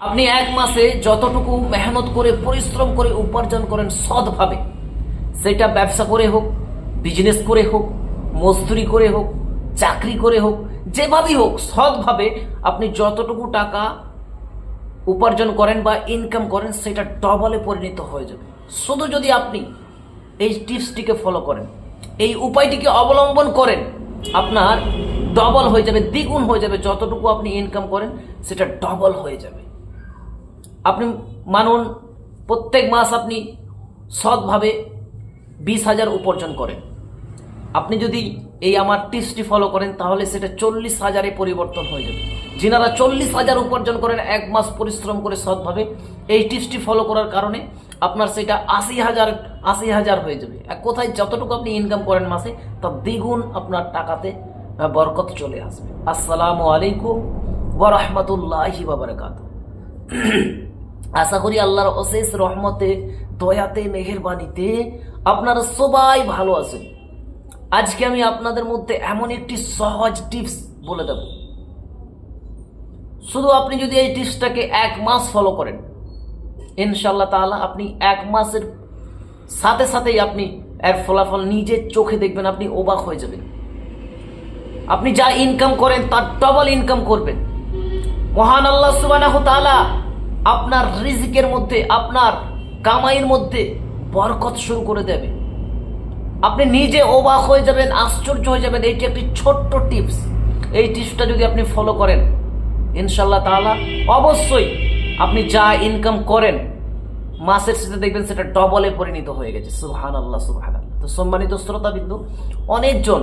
আপনি এক মাসে যতটুকু মেহনত করে, পরিশ্রম করে উপার্জন করেন সৎভাবে, সেটা ব্যবসা করে হোক বিজনেস করে হোক, মজদুরি করে হোক, চাকরি করে হোক, যেভাবেই হোক, সৎভাবে আপনি যতটুকু টাকা উপার্জন করেন বা ইনকাম করেন, সেটা ডবলে পরিণত হয়ে যাবে। শুধু যদি আপনি এই টিপসটিকে ফলো করেন, এই উপায়টিকে অবলম্বন করেন, আপনার ডবল হয়ে যাবে, দ্বিগুণ হয়ে যাবে যতটুকু আপনি ইনকাম করেন, সেটা ডবল হয়ে যাবে। মানুন, প্রত্যেক মাস আপনি সৎভাবে বিশ হাজার উপার্জন করেন। আপনি যদি এই আমার টিপসটি ফলো করেন, তাহলে সেটা চল্লিশ হাজারে পরিবর্তন হয়ে যাবে। যিনারা চল্লিশ হাজার উপার্জন করেন, এক মাস পরিশ্রম করে সৎভাবে, এই টিপসটি ফলো করার কারণে আপনার সেটা আশি হাজার আশি হাজার হয়ে যাবে। এক কোথায় যতটুকু আপনি ইনকাম করেন মাসে, তার দ্বিগুণ আপনার টাকাতে বরকত চলে আসবে। আসসালামু আলাইকুম ওয়া বারাকাতুহু। আশা করি আল্লাহর অশেষ রহমতে, দয়াতে মেহেরবানিতে আপনারা সবাই ভালো আছেন। আজকে আমি আপনাদের মধ্যে এমন একটি সহজ টিপস বলে দেব। শুধু আপনি যদি এই টিপসটাকে এক মাস ফলো করেন ইনশাল্লাহ তাআলা আপনি এক মাসের সাথে সাথেই আপনি এর ফলাফল নিজের চোখে দেখবেন, আপনি অবাক হয়ে যাবেন। আপনি যা ইনকাম করেন, তার ডবল ইনকাম করবেন। মহান আল্লাহ সুবাহ আপনার রিজিকের মধ্যে, আপনার কামাইয়ের মধ্যে বরকত শুরু করে দেবে। আপনি নিজে অবাক হয়ে যাবেন, আশ্চর্য হয়ে যাবেন। এইটি একটি ছোট্ট টিপস। এই টিপসটা যদি আপনি ফলো করেন ইনশাল্লাহ তাআলা অবশ্যই আপনি যা ইনকাম করেন, মাসের সাথে দেখবেন সেটা ডবলে পরিণত হয়ে গেছে। সুহান আল্লাহ আল্লাহ তো সম্মানিত শ্রোতা বিন্দু অনেকজন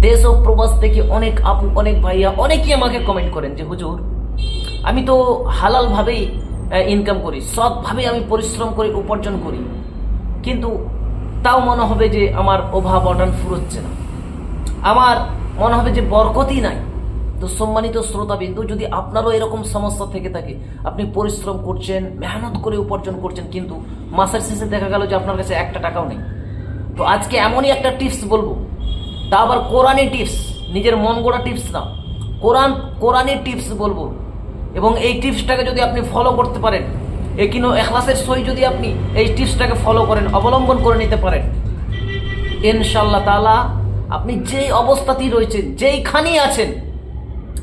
দেশ ও প্রবাস থেকে অনেক আপু, অনেক ভাইয়া, অনেকেই আমাকে কমেন্ট করেন যে, হুজুর আমি তো হালালভাবেই ইনকাম করি সৎভাবে আমি পরিশ্রম করে, উপার্জন করি। কিন্তু তাও মনে হবে যে আমার অভাব অটান ফুরোচ্ছে না। আমার মনে হবে যে বরকতই নাই। তো সম্মানিত শ্রোতাবিন্দু যদি আপনারও এরকম সমস্যা থেকে থাকে, আপনি পরিশ্রম করছেন, মেহনত করে উপার্জন করছেন, কিন্তু মাসের শেষে দেখা গেল যে আপনার কাছে একটা টাকাও নেই। তো আজকে এমনই একটা টিপস বলব। তা আবার কোরআনি টিপস, নিজের মন গড়া টিপস না। কোরআন কোরআনি টিপস বলব। এবং এই টিপসটাকে যদি আপনি ফলো করতে পারেন এই কিনো এখলাসের সই যদি আপনি এই টিপসটাকে ফলো করেন, অবলম্বন করে নিতে পারেন ইনশাল্লাহ তাআলা আপনি যেই অবস্থাতেই রয়েছেন যেইখানেই আছেন,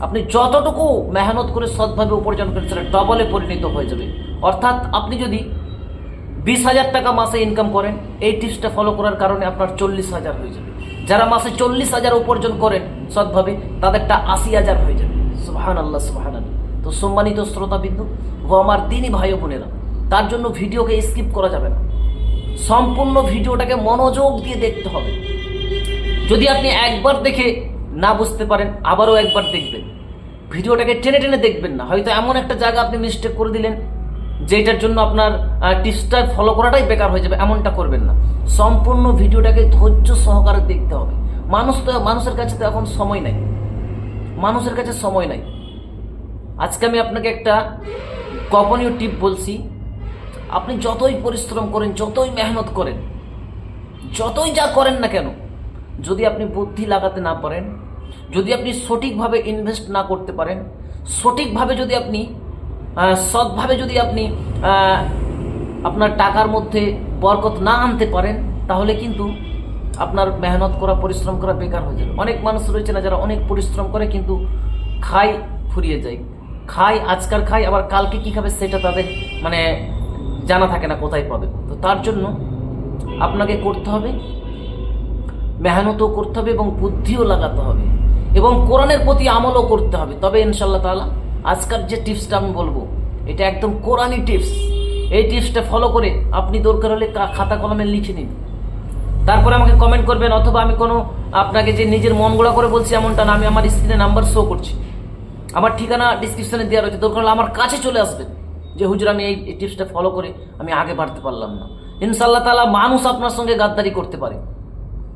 আপনি যতটুকু মেহনত করে সৎভাবে উপার্জন করেন সেটা ডবলে পরিণত হয়ে যাবে। অর্থাৎ আপনি যদি বিশ হাজার টাকা মাসে ইনকাম করেন, এই টিপসটা ফলো করার কারণে আপনার চল্লিশ হাজার হয়ে যাবে। যারা মাসে চল্লিশ হাজার উপার্জন করেন সৎভাবে, তাদেরটা আশি হাজার হয়ে যাবে। সুবাহান আল্লাহ আল্লাহ তো সম্মানিত শ্রোতাবিন্দু, ও আমার দিনই ভাই বোনেরা, তার জন্য ভিডিওকে স্কিপ করা যাবে না। সম্পূর্ণ ভিডিওটাকে মনোযোগ দিয়ে দেখতে হবে। যদি আপনি একবার দেখে না বুঝতে পারেন, আবারও একবার দেখবেন। ভিডিওটাকে টেনে টেনে দেখবেন না। হয়তো এমন একটা জায়গা আপনি মিস্টেক করে দিলেন, যেটার জন্য আপনার টিপসটা ফলো করাটাই বেকার হয়ে যাবে, এমনটা করবেন না। সম্পূর্ণ ভিডিওটাকে ধৈর্য সহকারে দেখতে হবে। মানুষ তো, মানুষের কাছে তো এখন সময় নাই। মানুষের কাছে সময় নাই। আজকে আমি আপনাকে একটা গোপনীয় টিপ বলছি। আপনি যতই পরিশ্রম করেন, যতই মেহনত করেন, যতই যা করেন না কেন, যদি আপনি বুদ্ধি লাগাতে না পারেন, যদি আপনি সঠিকভাবে ইনভেস্ট না করতে পারেন, সঠিকভাবে যদি আপনি সৎভাবে যদি আপনি আপনার টাকার মধ্যে বরকত না আনতে পারেন, তাহলে কিন্তু আপনার মেহনত করা, পরিশ্রম করা বেকার হয়ে যাবে। অনেক মানুষ রয়েছে না যারা অনেক পরিশ্রম করে, কিন্তু খায় ফুরিয়ে যায়। খায় আজকাল খায় আবার কালকে কি খাবে সেটা তাদের মানে জানা থাকে না কোথায় পাবে। তো তার জন্য আপনাকে করতে হবে, মেহনতও করতে হবে এবং বুদ্ধিও লাগাতে হবে এবং কোরআনের প্রতি আমলও করতে হবে। তবে ইনশাল্লাহ তাআলা আজকাল যে টিপসটা আমি বলব, এটা একদম কোরআনই টিপস। এই টিপসটা ফলো করে আপনি দরকার হলে খাতা কলমে লিখে নিন। তারপরে আমাকে কমেন্ট করবেন, অথবা আমি কোনো আপনাকে যে নিজের মন গোড়া করে বলছি এমনটা না, আমি আমার স্ক্রিনে নাম্বার শো করছি। আমার ঠিকানা ডিসক্রিপশনে দেওয়া রয়েছে। দরকার হলে আমার কাছে চলে আসবেন। যে, হুজুর, আমি এই টিপসটা ফলো করে আমি আগে বাড়তে পারলাম না। ইনশাল্লাহ তাআলা মানুষ আপনার সঙ্গে গাদ্দারি করতে পারে।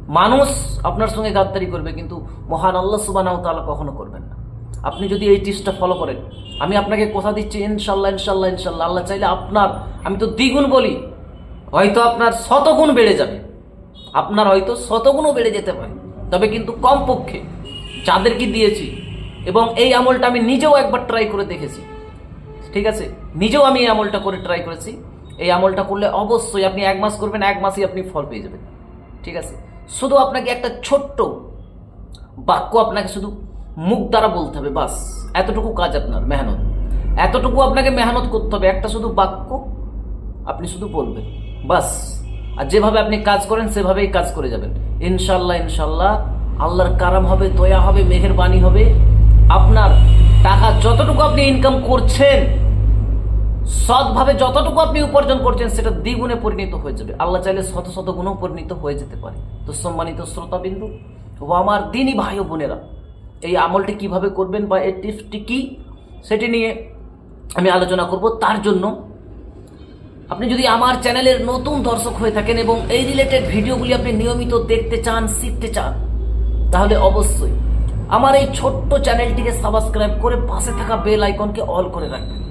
মানুষ আপনার সঙ্গে গাদ্দারি করবে, কিন্তু মহান আল্লাহ সুবানাও তাআলা কখনো করবেন না। আপনি যদি এই টিপসটা ফলো করেন, আমি আপনাকে কথা দিচ্ছি ইনশাল্লাহ ইনশাল্লাহ ইনশাল্লাহ আল্লাহ চাইলে আপনার, আমি তো দ্বিগুণ বলি, হয়তো আপনার শতগুণ বেড়ে যাবে। আপনার হয়তো শতগুণও বেড়ে যেতে পারে। তবে কিন্তু কমপক্ষে যাদেরকে দিয়েছি এবং এই আমলটা আমি নিজেও একবার ট্রাই করে দেখেছি। ঠিক আছে? নিজেও আমি এই আমলটা করে ট্রাই করেছি। এই আমলটা করলে অবশ্যই আপনি এক মাস করবেন, এক মাসই আপনি ফল পেয়ে যাবেন। ঠিক আছে? শুধু আপনাকে একটা ছোট্ট বাক্য আপনাকে শুধু মুখ দ্বারা বলতে হবে, বাস। এতটুকু কাজ আপনার, মেহনত। এতটুকু আপনাকে মেহনত করতে হবে, একটা শুধু বাক্য আপনি শুধু বলবেন, বাস। আর যেভাবে আপনি কাজ করেন, সেভাবেই কাজ করে যাবেন। ইনশাল্লাহ ইনশাল্লাহ আল্লাহর কারাম হবে, দয়া হবে মেহের বাণী হবে। আপনার টাকা যতটুকু আপনি ইনকাম করছেন, সৎভাবে যতটুকু আপনি উপার্জন করছেন, সেটা দ্বিগুণে পরিণত হয়ে যাবে। আল্লাহ চাইলে শত শত গুণও পরিণত হয়ে যেতে পারে। তো সম্মানিত শ্রোতাবিন্দু, ও আমার দিনই ভাই বোনেরা, এই আমলটি কীভাবে করবেন বা এই টিপসটি কী, সেটি নিয়ে আমি আলোচনা করব। তার জন্য আপনি যদি আমার চ্যানেলের নতুন দর্শক হয়ে থাকেন এবং এই রিলেটেড ভিডিওগুলি আপনি নিয়মিত দেখতে চান, শিখতে চান, তাহলে অবশ্যই আমার এই ছোট্ট চ্যানেলটিকে সাবস্ক্রাইব করে পাশে থাকা বেল আইকনকে অল করে রাখবেন।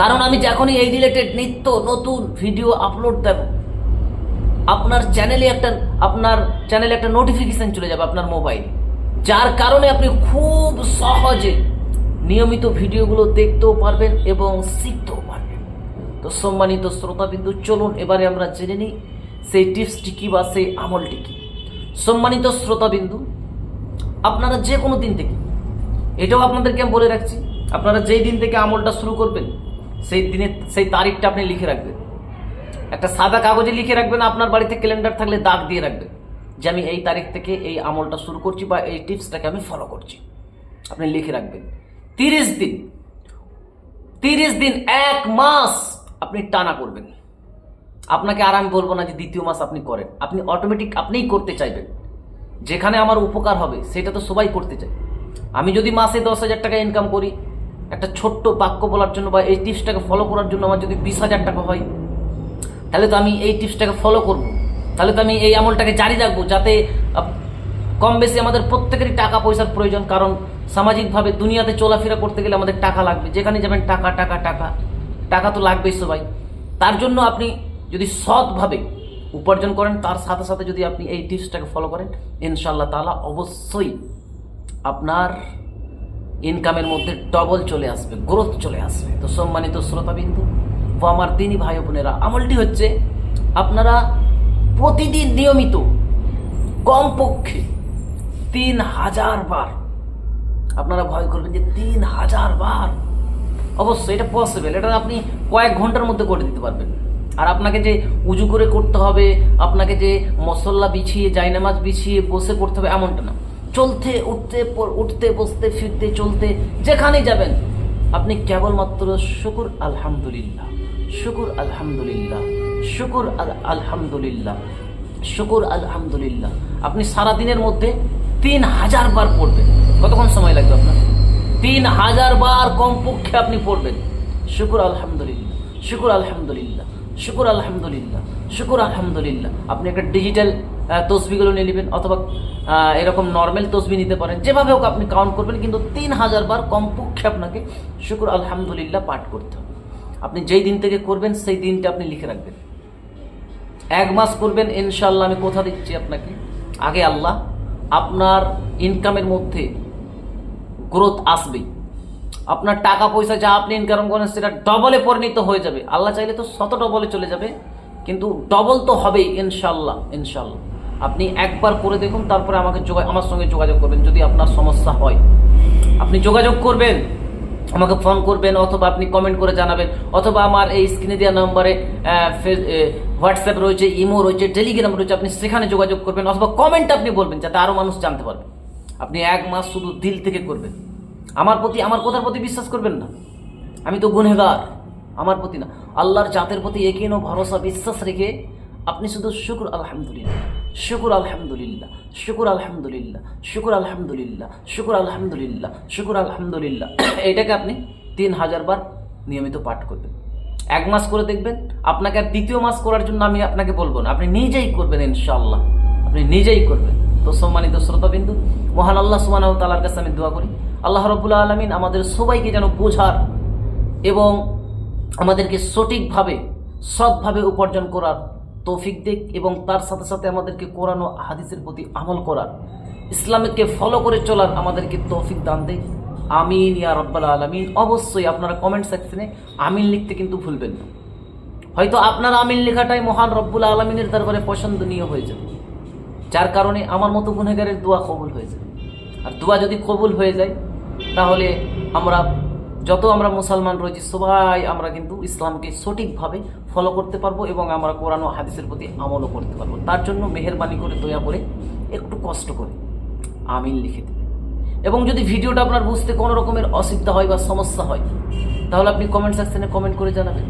কারণ আমি যখনই এই রিলেটেড নিত্য নতুন ভিডিও আপলোড দেব, আপনার চ্যানেলে একটা, আপনার চ্যানেলে একটা নোটিফিকেশন চলে যাবে আপনার মোবাইল। যার কারণে আপনি খুব সহজে নিয়মিত ভিডিওগুলো দেখতেও পারবেন এবং শিখতেও পারবেন। তো সম্মানিত শ্রোতাবিন্দু, চলুন এবারে আমরা জেনে নিই সেই টিপসটি কী বা সেই আমলটি কী। সম্মানিত শ্রোতাবিন্দু আপনারা যে কোনো দিন থেকে, এটাও আপনাদেরকে আমি বলে রাখছি, আপনারা যেই দিন থেকে আমলটা শুরু করবেন, সেই দিনে, সেই তারিখটা আপনি লিখে রাখবেন। একটা সাদা কাগজে লিখে রাখবেন, আপনার বাড়িতে ক্যালেন্ডার থাকলে দাগ দিয়ে রাখবেন, যে আমি এই তারিখ থেকে এই আমলটা শুরু করছি বা এই টিপসটাকে আমি ফলো করছি। আপনি লিখে রাখবেন। তিরিশ দিন তিরিশ দিন, এক মাস আপনি টানা করবেন। আপনাকে আর আমি বলব না যে দ্বিতীয় মাস আপনি করেন। আপনি অটোমেটিক আপনিই করতে চাইবেন। যেখানে আমার উপকার হবে, সেটা তো সবাই করতে চায়। আমি যদি মাসে দশ হাজার টাকা ইনকাম করি, একটা ছোট্ট বাক্য বলার জন্য বা এই টিপসটাকে ফলো করার জন্য আমার যদি বিশ হাজার টাকা হয়, তাহলে তো আমি এই টিপসটাকে ফলো করব। তাহলে তো আমি এই আমলটাকে জারি রাখব, যাতে কম বেশি আমাদের প্রত্যেকেরই টাকা পয়সার প্রয়োজন। কারণ সামাজিকভাবে দুনিয়াতে চলাফেরা করতে গেলে আমাদের টাকা লাগবে। যেখানে যাবেন টাকা টাকা টাকা। টাকা তো লাগবেই সবাই। তার জন্য আপনি যদি সৎভাবে উপার্জন করেন, তার সাথে সাথে যদি আপনি এই টিপসটাকে ফলো করেন ইনশাল্লাহ তাআলা অবশ্যই আপনার ইনকামের মধ্যে ডবল চলে আসবে গ্রোথ চলে আসবে। তো সম্মানিত শ্রোতাবিন্দু ও আমার দিনই ভাই বোনেরা, আমলটি হচ্ছে আপনারা প্রতিদিন নিয়মিত কমপক্ষে তিন হাজার বার, আপনারা ভয় করবেন যে তিন হাজার বার? অবশ্যই এটা পসিবল এটা আপনি কয়েক ঘণ্টার মধ্যে করে দিতে পারবেন। আর আপনাকে যে উজু করে করতে হবে, আপনাকে যে মশলা বিছিয়ে, জায়নামাজ বিছিয়ে বসে করতে হবে এমনটা না। চলতে, উঠতে উঠতে, বসতে, ফিরতে, চলতে, যেখানেই যাবেন, আপনি কেবলমাত্র শুকুর আলহামদুলিল্লাহ শুকুর আলহামদুলিল্লাহ, শুকুর আল- আলহামদুলিল্লাহ, শুকুর আলহামদুলিল্লাহ। আপনি সারা দিনের মধ্যে তিন হাজার বার পড়বেন। কতক্ষণ সময় লাগবে আপনার? তিন হাজার বার কমপক্ষে আপনি পড়বেন। শুকুর আলহামদুলিল্লাহ শুকুর আলহামদুলিল্লাহ। শুকুর আলহামদুলিল্লাহ শুকুর আলহামদুলিল্লাহ। আপনি একটা ডিজিটাল তসবিগুলো নিয়ে নেবেন অথবা এরকম নর্মাল তসবি নিতে পারেন। যেভাবে হোক আপনি কাউন্ট করবেন, কিন্তু তিন হাজার বার কমপক্ষে আপনাকে শুকুর আলহামদুলিল্লাহ পাঠ করতে হবে। আপনি যেই দিন থেকে করবেন, সেই দিনটা আপনি লিখে রাখবেন। এক মাস করবেন ইনশাল্লাহ আমি কোথা দিচ্ছি আপনাকে। আগে আল্লাহ আপনার ইনকামের মধ্যে গ্রোথ আসবেই। আপনার টাকা পয়সা যা আপনি ইনকাম করেন, সেটা ডবলে পরিণত হয়ে যাবে। আল্লাহ চাইলে তো শত ডবলে চলে যাবে, কিন্তু ডবল তো হবেই ইনশাল্লাহ ইনশাল্লাহ আপনি একবার করে দেখুন, তারপরে আমাকে যোগা আমার সঙ্গে যোগাযোগ করবেন, যদি আপনার সমস্যা হয়। আপনি যোগাযোগ করবেন, আমাকে ফোন করবেন, অথবা আপনি কমেন্ট করে জানাবেন, অথবা আমার এই স্ক্রিনে দেওয়া নম্বরে হোয়াটসঅ্যাপ রয়েছে ইমো রয়েছে টেলিগ্রাম রয়েছে, আপনি সেখানে যোগাযোগ করবেন, অথবা কমেন্ট আপনি বলবেন, যাতে আরও মানুষ জানতে পারবে। আপনি এক মাস শুধু দিল থেকে করবেন। আমার প্রতি, আমার কথার প্রতি বিশ্বাস করবেন না। আমি তো গুনেগার আমার প্রতি না। আল্লাহর জাতের প্রতি একিন ভরসা, বিশ্বাস রেখে আপনি শুধু শুকুর আলহামদুলিল্লাহ শুকুর আলহামদুলিল্লাহ শুকুর আলহামদুলিল্লাহ শুকুর আলহামদুলিল্লাহ শুকুর আলহামদুলিল্লাহ শুকুর আলহামদুলিল্লাহ। এটাকে আপনি তিন হাজার বার নিয়মিত পাঠ করবেন। এক মাস করে দেখবেন, আপনাকে আর দ্বিতীয় মাস করার জন্য আমি আপনাকে বলব না। আপনি নিজেই করবেন ইনশাআল্লাহ। আপনি নিজেই করবেন। তো সম্মানিত শ্রোতাবিন্দু, মহান আল্লাহ সুবাহ তালার কাছে আমি দোয়া করি। আল্লাহ রবুল্লা আলমিন আমাদের সবাইকে যেন বোঝার এবং আমাদেরকে সঠিকভাবে, সৎভাবে উপার্জন করার তৌফিক দিক এবং তার সাথে সাথে আমাদেরকে কোরআন ও হাদিসের প্রতি আমল করার, ইসলামকে ফলো করে চলার আমাদেরকে তৌফিক দান দেয় আমিন ইয়া রব্বাল আলমিন। অবশ্যই আপনারা কমেন্ট সেকশনে আমিন লিখতে কিন্তু ভুলবেন না। হয়তো আপনার আমিন লেখাটাই মহান রব্বুল আলমিনের দরবারে পছন্দনীয় হয়ে যাবে। যার কারণে আমার মতো গুণেগারের দোয়া কবুল হয়ে যায়। আর দোয়া যদি কবুল হয়ে যায়, তাহলে আমরা যত আমরা মুসলমান রয়েছি, সবাই আমরা কিন্তু ইসলামকে সঠিকভাবে ফলো করতে পারব এবং আমরা কোরআন ও হাদিসের প্রতি আমলও করতে পারব। তার জন্য মেহরবানি করে, দয়া করে একটু কষ্ট করে। আমিন লিখে দেবেন এবং যদি ভিডিওটা আপনার বুঝতে কোনো রকমের অসুবিধা হয় বা সমস্যা হয়, তাহলে আপনি কমেন্ট সেকশনে কমেন্ট করে জানাবেন।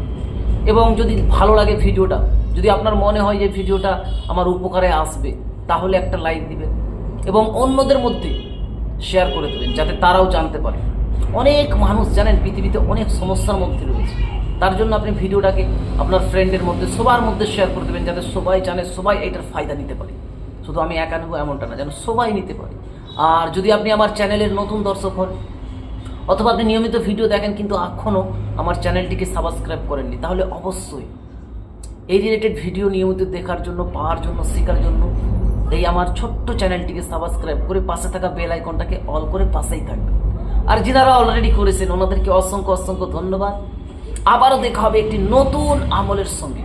এবং যদি ভালো লাগে ভিডিওটা, যদি আপনার মনে হয় যে ভিডিওটা আমার উপকারে আসবে তাহলে একটা লাইক দিবেন এবং অন্যদের মধ্যে শেয়ার করে দেবেন যাতে তারাও জানতে পারে। অনেক মানুষ জানেন পৃথিবীতে অনেক সমস্যার মধ্যে রয়েছে। তার জন্য আপনি ভিডিওটাকে আপনার ফ্রেন্ডের মধ্যে, সবার মধ্যে শেয়ার করে দেবেন, যাতে সবাই জানে, সবাই এটার ফায়দা নিতে পারে। শুধু আমি একা নেব এমনটা না, যেন সবাই নিতে পারে। আর যদি আপনি আমার চ্যানেলের নতুন দর্শক হন, অথবা আপনি নিয়মিত ভিডিও দেখেন কিন্তু এখনও আমার চ্যানেলটিকে সাবস্ক্রাইব করেননি, তাহলে অবশ্যই এই রিলেটেড ভিডিও নিয়মিত দেখার জন্য, পাওয়ার জন্য, শেখার জন্য এই আমার ছোট্ট চ্যানেলটিকে সাবস্ক্রাইব করে পাশে থাকা বেল আইকনটাকে অল করে পাশেই থাকবে আর যারা অলরেডি করেছেন, ওনাদেরকে অসংখ্য অসংখ্য ধন্যবাদ। আবারও দেখা হবে একটি নতুন আমলের সঙ্গে।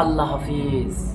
আল্লাহ হাফিজ।